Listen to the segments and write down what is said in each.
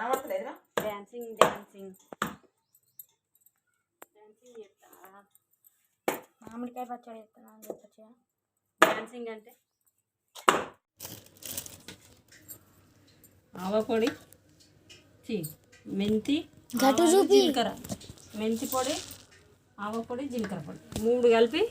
కనబడతలేదురా dancing dancing dancing చేస్తావా? మామిడికాయ పచ్చడి చేస్తాను అని చెప్పచ్చు డ్యాన్సింగ్ అంటే? ఆవపొడి మెంతి గటు. జీలకర్ర. మెంతి పొడి ఆవపొడి జీలకర్ర పొడి. మూడు కలిపి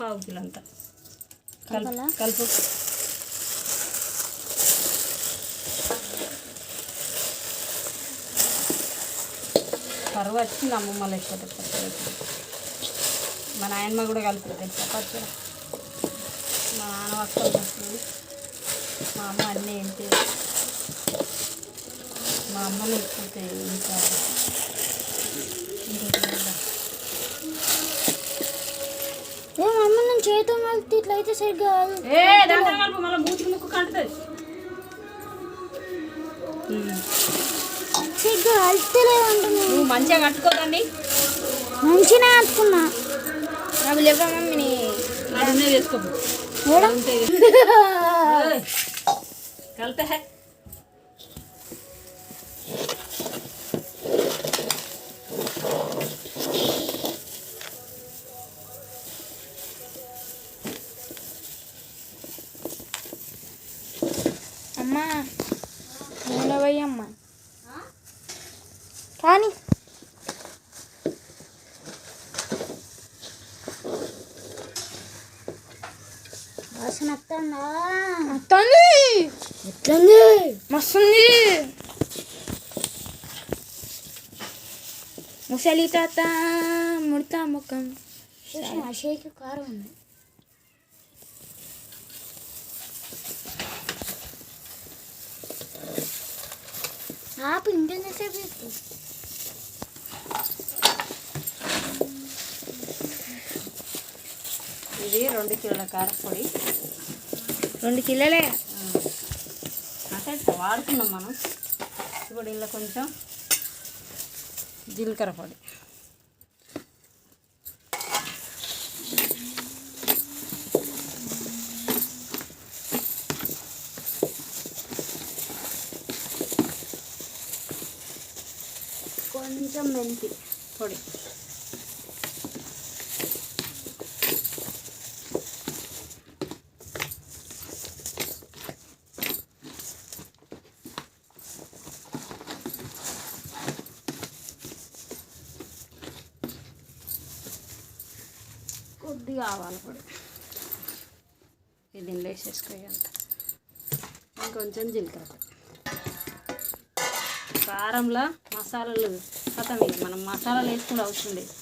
పావు కిలో అంత? కలుపు. పరువు వచ్చింది అమ్మమ్మ లేకపోతే పచ్చడి మా నాయనమ్మ కూడా కలుపుతుంది పచ్చడి మా నాన్న కలుపుతుంది మా అమ్మ అన్నీ ఏంటి మా అమ్మ లేకపోతే ఇంకా. ఇంకోటి లేదా. ఏ మమ్మీ నేను చేతితో కలిపి ఇట్లా అయితే సరిగ్గా మళ్ళీ మూతికి ముక్కు సరిగ్గా నువ్వు మంచిగా కట్టుకోదండి. మంచిగా కట్టుకున్నా. నాకు లేవా మమ్మీని అడుగునే చేసుకో కలుతా అమ్మా పోయమ్మా కానీ వాసన వస్తుందా వస్తుంది ఎట్లుంది మస్తుంది ముసలి తాత ముడతా ముఖం షేక్ కారం ఉంది ఆపు ఇంకెంతసేపు చేస్తావు ఇది రెండు కిలోల కారపొడి. రెండు కిలోలే. వాడుకున్నాం మనం. ఇప్పుడు ఇందులో కొంచెం జీలకర్ర పొడి. కొంచెం మెంతి పొడి. కొద్దిగా ఆవాల పొడి ఇది దీనిలో వేసేసుకోయంత ఇంకొంచెం జీలకర్ర. కారంలో మసాలాలు కథం ఇది మనం మసాలాలు వేసుకుంటే అవసరం లేదు.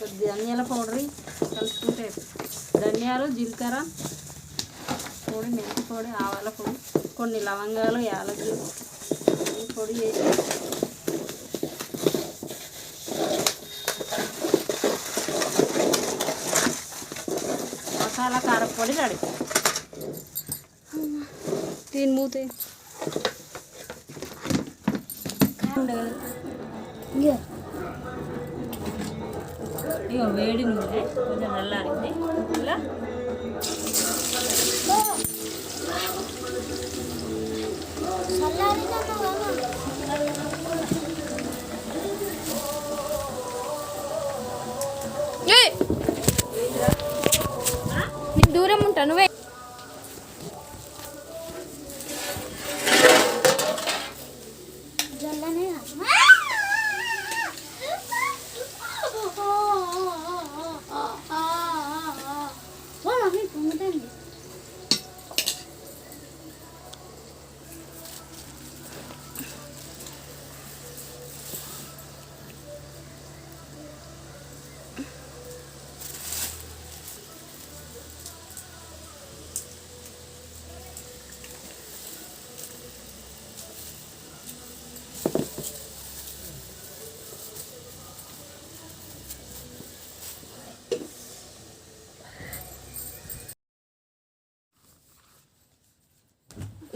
కొద్ది ధనియాల పౌడర్ కలుపుకుంటే ధనియాలు జీలకర్ర పొడి మెంతి పొడి ఆవాల పొడి కొన్ని లవంగాలు యాలకులు పొడి వేసి మసాలా కారపొడి రెడీ. దీని మూత ఇగో. వేడి నూనె కొంచెం నల్లారింది. ఇలా. నీకు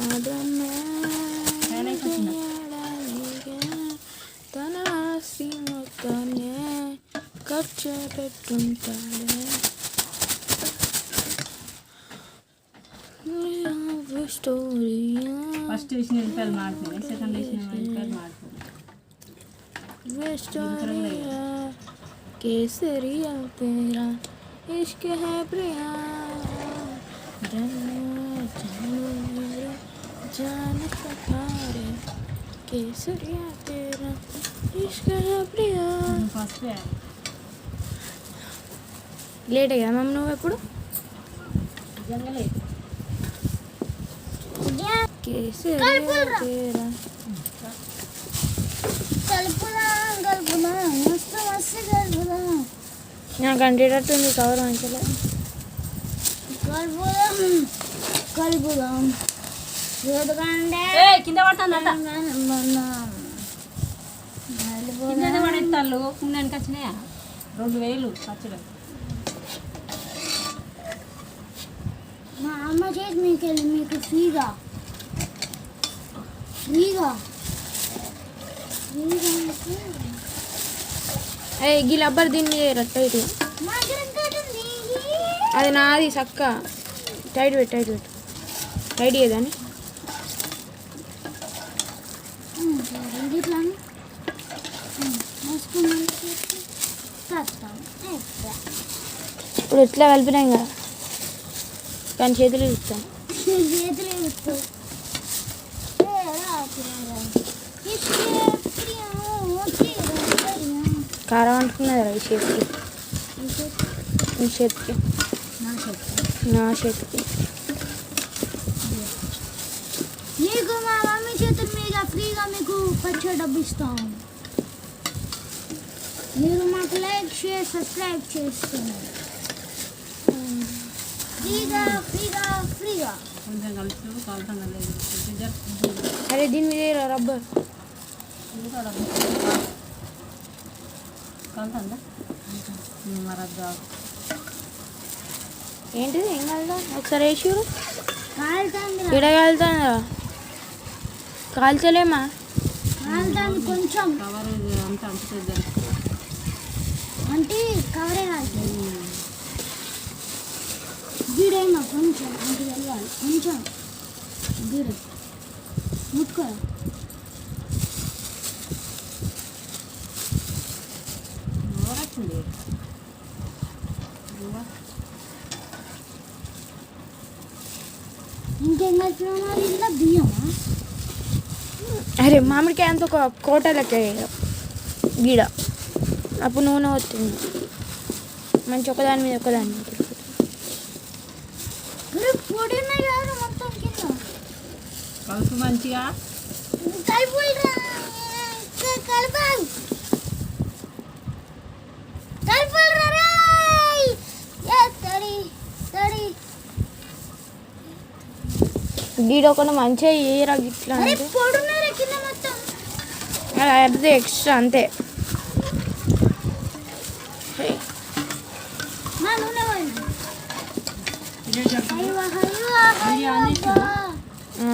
చిటిపడి అన్నాయి తన ఆస్తి మొత్తాన్ని ఖర్చు పెట్టుంటాడే స్టోరీ ఫస్ట్ వేసిన ఉల్లిపాయలు మాడుతున్నాయి సెకండ్ వేసిన ఉల్లిపాయలు మాడుతున్నాయి स्टोरिया केसरिया तेरा इश्क है प्रिया जानो जानो मेरा जान सखारे केसरिया तेरा इश्क है प्रिया ఫస్ట్ లేట్ అయ్యా మ్యామ్ నువ్వు ఎప్పుడు నిజంగా లేదు కేసరియా తేరా కలుపుదాం కలుపుదాం మస్తు మస్తు కలుపుదాం నాకు అంటేటట్టుంది కవర్ మంచిగా కలుపుదాం కలుపుదాం ఎందుకంటే ఏ కింద పడేస్తాళ్ళు? పుణ్యానికి వచ్చినాయా? రెండు వేలు ఖర్చులు. మా అమ్మ చేతి మీకు మీకు ఫ్రీగా. ఫ్రీగా. ఏ గీ లబ్బర్ దీన్ని రట్ట ఇటు. అది నాది సక్క. టైట్ పెట్టు టైట్ పెట్టు. టైట్ చేయదని ఇప్పుడు ఎట్లా కలిపినాం కదా కానీ చేతులు ఇస్తాం చేతులు ఎత్తు కారం అంటున్నది రా ఈ చేతికి. ఈ చేతికి. నా చేతికి. మీకు మా మమ్మీ చేతుల మీద ఫ్రీగా మీకు పచ్చడి డబ్బు ఇస్తాం. మీరు మాకు లైక్ షేర్ సబ్స్క్రైబ్ చేస్తున్నారు. ఫ్రీగా ఫ్రీగా ఫ్రీగా. కొంచెం కలిసి కాలుతాం జర అరే దీని మీద రబ్బర్? కాలుతుందా మరి అది కాదు. ఏంటిది? ఏం కలుదా ఒకసారి కాలుతుంది ఇడ కలుతుందా కాల్చలేమా? కొంచెం. కవర్ అంతా అంటుతుంది అంటే కవరే కాలుతుంది గీడేమో కొంచెం అంటే వెళ్ళాలి కొంచెం గీడ ముట్టుకో వచ్చింది ఇంకేం కలిపినా మరి ఇంట్లో బియ్యమా అరే మామిడికాయ అంత ఒక కోట లెక్క వేయడం. గీడ అప్పుడు నూనె వస్తుంది. మంచి ఒకదాని మీద ఒకదాని మీద కలుపు మంచిగా? కలుపురా రేయ్ ఏ మంచిగా ఏరా గిట్లా అంటే. అది ఎక్స్ట్రా అంతే.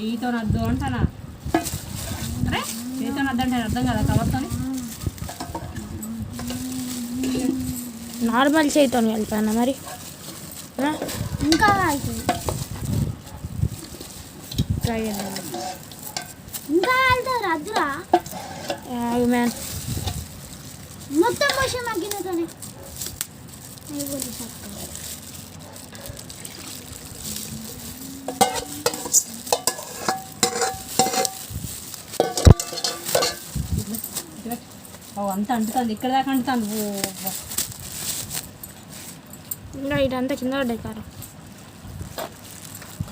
చెయ్యితో అద్దు అంటానా? అరే చేతితో అద్దు అంటే అర్థం కదా కవర్తో నార్మల్ చేయితో కలిపన్నా మరి? ఇంకా ట్రై ఇంకా అద్దురా? మ్యాన్ మొత్తం పోసే మగ్గినతోనే అయిపోతుంది సక్క ఓ అంత అంటుతుంది. ఇక్కడ దాకా అంటుతుంది. ఇంకా ఇదంతా కింద పడ్డాయి కారం.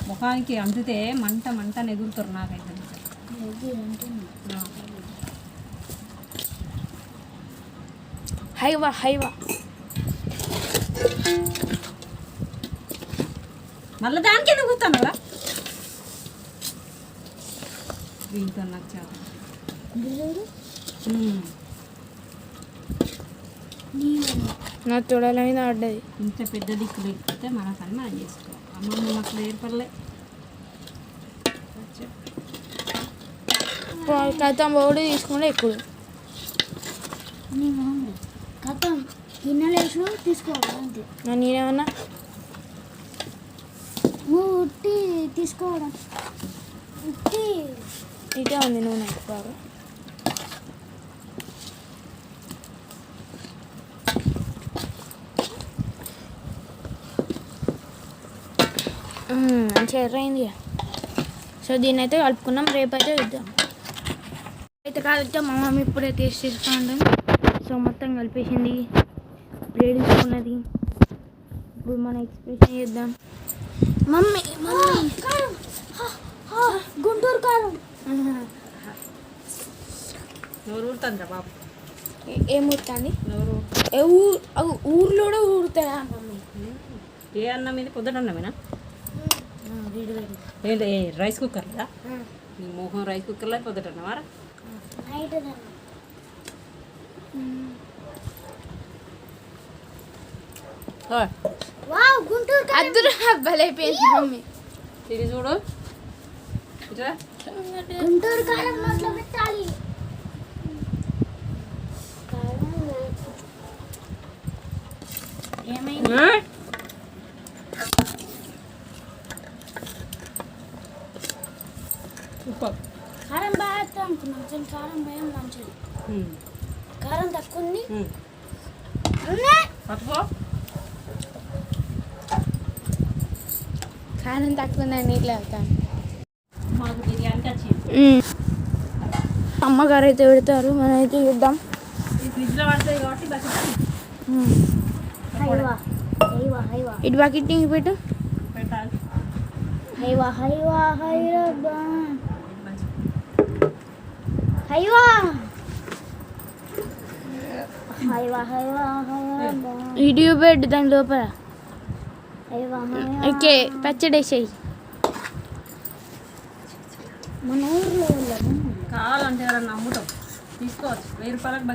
ముఖానికి అందితే మంట మంట నెగురుతారు నాకైతే. హైవా హైవా. మళ్ళీ దానికి ఎందుకు కూర్చున్నారా దీంతో నాకు చాలా. నా తొడల మీద పడ్డది ఇంత పెద్ద దిక్కు లేకపోతే మన పని మనం చేసుకోవాలి. అమ్మ మాకు ఏర్పడలే కథం బోర్డు తీసుకుంటే ఎక్కువ. కథం గిన్నెలేసు తీసుకోవాలి నేనేమన్నా? నువ్వు ఉట్టి తీసుకోవడం. ఉట్టి. ఇటే ఉంది నూనె బాగా. మంచిగా ఎర్రైంది ఇక. సో దీన్ని అయితే కలుపుకున్నాం రేపైతే ఇద్దాం. అయితే కాదైతే మా మమ్మీ ఇప్పుడే టేస్ట్ ఉంటాం సో మొత్తం కలిపేసింది. బ్రేడ్ తీసుకున్నది ఇప్పుడు మన ఎక్స్ప్రెషన్ చేద్దాం. Mummy mummy. గుంటూరు కారం నోరు బాబు ఏ- ఊరుతుంది ఊర్లో కూడా ఊరుతాయా? మమ్మీ ఏ అన్నం మీద పొద్దుట అన్నమేనా? వీడి వీడి ఏంటి ఏ రైస్ కుక్కర్దా నీ మోహం రైస్ కుక్కర్లో పొద్దుట అన్నవారా నైట్ వావ్ గుంటూరు కారం అద్దరు భలైపోయింది మమ్మీ తిని చూడు ఇట్లా గుంటూరు కారం నోట్లో పెట్టాలి ఏమైంది కారం బాగా వేస్తాం అనుకున్నాం. కానీ కారం భయం మంచిది. కారం తక్కువ ఉంది. కారం తక్కువ ఉందని ఇట్లా వెళ్తాను మాకు బిర్యానీకి వచ్చింది అమ్మగారు అయితే పెడతారు. మనం అయితే చూద్దాం ఇటు బకెట్ పెట్టు. హైవా హైవా హైరబ్బా. ఇటు పెట్టు దాని లోపల. ఓకే పచ్చడి వేసేయి మన ఊర్లో కావాలంటే ఎవరన్నా అమ్ముతాం. తీసుకోవచ్చు. వెయ్యి రూపాయలకు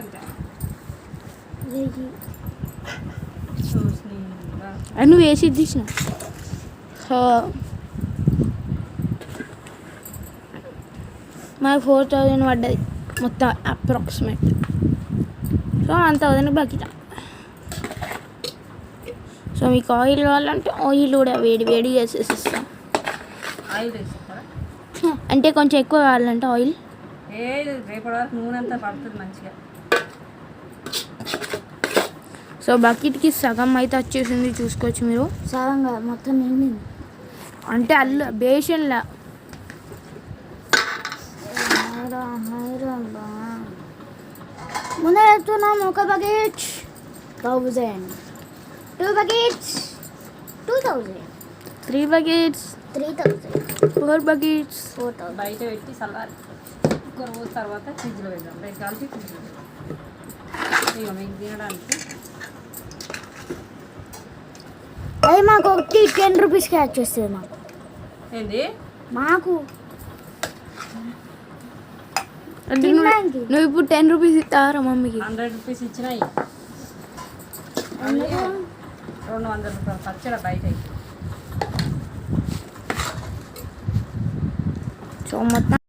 నువ్వు వేసి తీసిన మాకు ఫోర్ థౌజండ్ పడ్డది. మొత్తం అప్రాక్సిమేట్ సో వన్ థౌజండ్ బకిట. సో మీకు ఆయిల్ కావాలంటే ఆయిల్ కూడా వేడి వేడి చేసేసి ఇస్తాం ఆయిల్ వేస్తారా అంటే కొంచెం ఎక్కువ కావాలంటే ఆయిల్. ఏ రేపటి వరకు నూనె అంతా పడుతుంది మంచిగా. సో బకెట్కి సగం అయితే వచ్చేసింది చూసుకోవచ్చు మీరు. సగంగా మొత్తం నిండింది. అంటే అల్ల బేషన్లా ముందర చెప్తున్నాం ఒక bucket. Thousand. Two buckets. Two thousand. Three buckets. Three thousand. Four buckets. Four thousand. బయట పెట్టి చల్లారి ఒక రోజు తర్వాత ఫ్రిడ్జ్లో పెడదాం రేపు కలిపి ఫ్రిడ్జ్లో ఇక మీకు తినడానికి. అది మాకు ఒకటి టెన్ రూపీస్కి వచ్చేస్తుంది మాకు. ఏంది? మాకు అంటే నువ్వు ఇప్పుడు టెన్ రూపీస్ ఇస్తావరా మమ్మీకి? హండ్రెడ్ రూపీస్ ఇచ్చినాయి రెండు వందల రూపాయలు పచ్చడి బయట. సో మొత్తం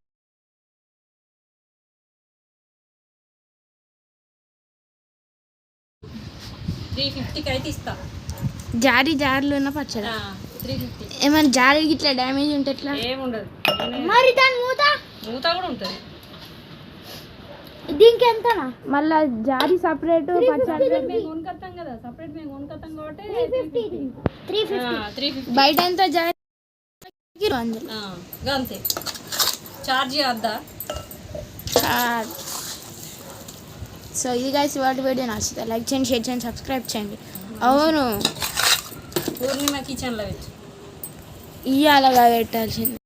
త్రీ ఫిఫ్టీకి అయితే ఇస్తా. జారీ జారీలో ఉన్న పచ్చడి? Three fifty. ఏమైనా జారీ ఇట్లా డ్యామేజ్ ఉంటే ఎట్లా? ఏముండదు. మరి దాని మూత? మూత కూడా ఉంటుంది. దీనికి ఎంతనా? మళ్ళా జారీ సపరేట్ బయట ఎంత జారీ అంతే. చార్జీ వద్దా సో ఇది guys వాటి వీడియో నచ్చితే లైక్ చేయండి షేర్ చేయండి సబ్స్క్రైబ్ చేయండి. అవును. పూర్ణిమ కిచెన్లో పెట్టి. ఇయ్యాలగా పెట్టాల్సింది.